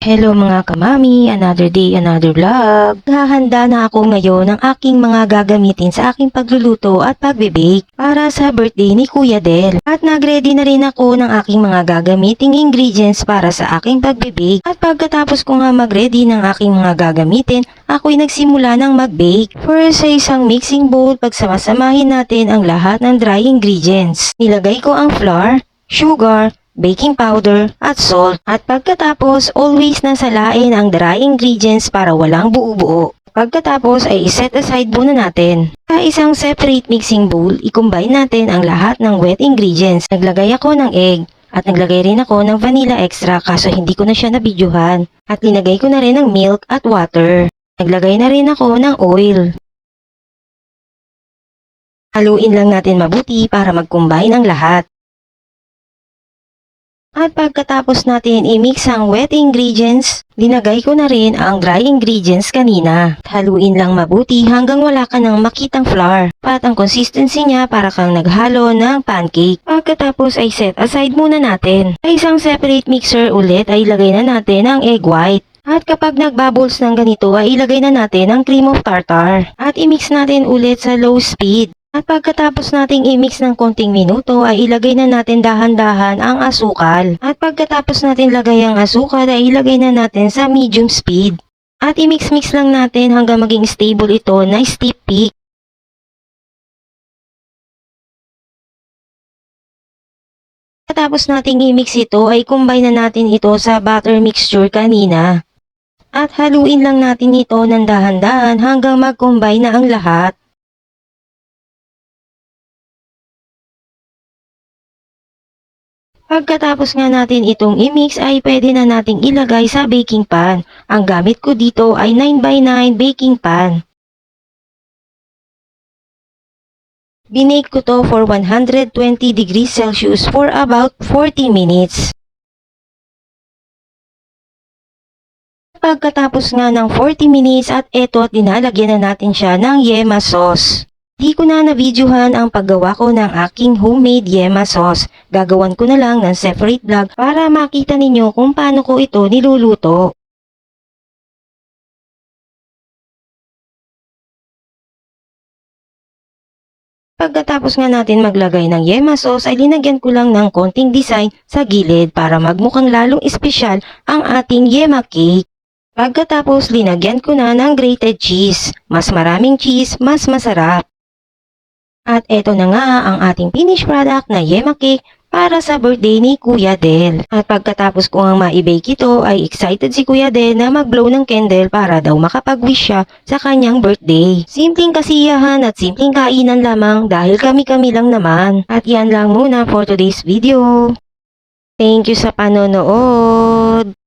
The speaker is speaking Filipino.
Hello mga kamami, another day, another vlog. Hahanda na ako ngayon ng aking mga gagamitin sa aking pagluluto at pagbe-bake para sa birthday ni Kuya Del. At nagready na rin ako ng aking mga gagamiting ingredients para sa aking pagbe-bake. At pagkatapos ko nga mag-ready ng aking mga gagamitin, ako'y nagsimula ng mag-bake. First sa isang mixing bowl, pagsamasamahin natin ang lahat ng dry ingredients. Nilagay ko ang flour, sugar, baking powder, at salt. At pagkatapos, always nasalain ang dry ingredients para walang buo-buo. Pagkatapos ay iset aside muna natin. Sa isang separate mixing bowl, i-combine natin ang lahat ng wet ingredients. Naglagay ako ng egg. At naglagay rin ako ng vanilla extra kaso hindi ko na siya nabidyohan. At linagay ko na rin ng milk at water. Naglagay na rin ako ng oil. Haluin lang natin mabuti para mag-combine ang lahat. At pagkatapos natin i-mix ang wet ingredients, linagay ko na rin ang dry ingredients kanina. Haluin lang mabuti hanggang wala ka nang makitang flour. At ang consistency niya para kang naghalo ng pancake. Pagkatapos ay set aside muna natin. Sa isang separate mixer ulit ay ilagay na natin ang egg white. At kapag nagbubbles ng ganito ay ilagay na natin ang cream of tartar. At i-mix natin ulit sa low speed. At pagkatapos nating i-mix ng konting minuto ay ilagay na natin dahan-dahan ang asukal. At pagkatapos natin lagay ang asukal ay ilagay na natin sa medium speed. At i-mix-mix lang natin hanggang maging stable ito na steep peak. Pagkatapos nating i-mix ito ay combine na natin ito sa butter mixture kanina. At haluin lang natin ito ng dahan-dahan hanggang mag-combine na ang lahat. Pagkatapos nga natin itong i-mix ay pwede na nating ilagay sa baking pan. Ang gamit ko dito ay 9x9 baking pan. Binake ko to for 120 degrees Celsius for about 40 minutes. Pagkatapos nga ng 40 minutes at eto at dinalagyan na natin siya ng yema sauce. Di ko na na-videohan ang paggawa ko ng aking homemade yema sauce. Gagawan ko na lang ng separate vlog para makita ninyo kung paano ko ito niluluto. Pagkatapos nga natin maglagay ng yema sauce ay linagyan ko lang ng konting design sa gilid para magmukhang lalong espesyal ang ating yema cake. Pagkatapos linagyan ko na ng grated cheese. Mas maraming cheese, mas masarap. At eto na nga ang ating finished product na yema cake para sa birthday ni Kuya Del. At pagkatapos ko nga ma-bake ito ay excited si Kuya Del na mag-blow ng candle para daw makapag-wish siya sa kanyang birthday. Simpleng kasiyahan at simpleng kainan lamang dahil kami-kami lang naman. At yan lang muna for today's video. Thank you sa panonood.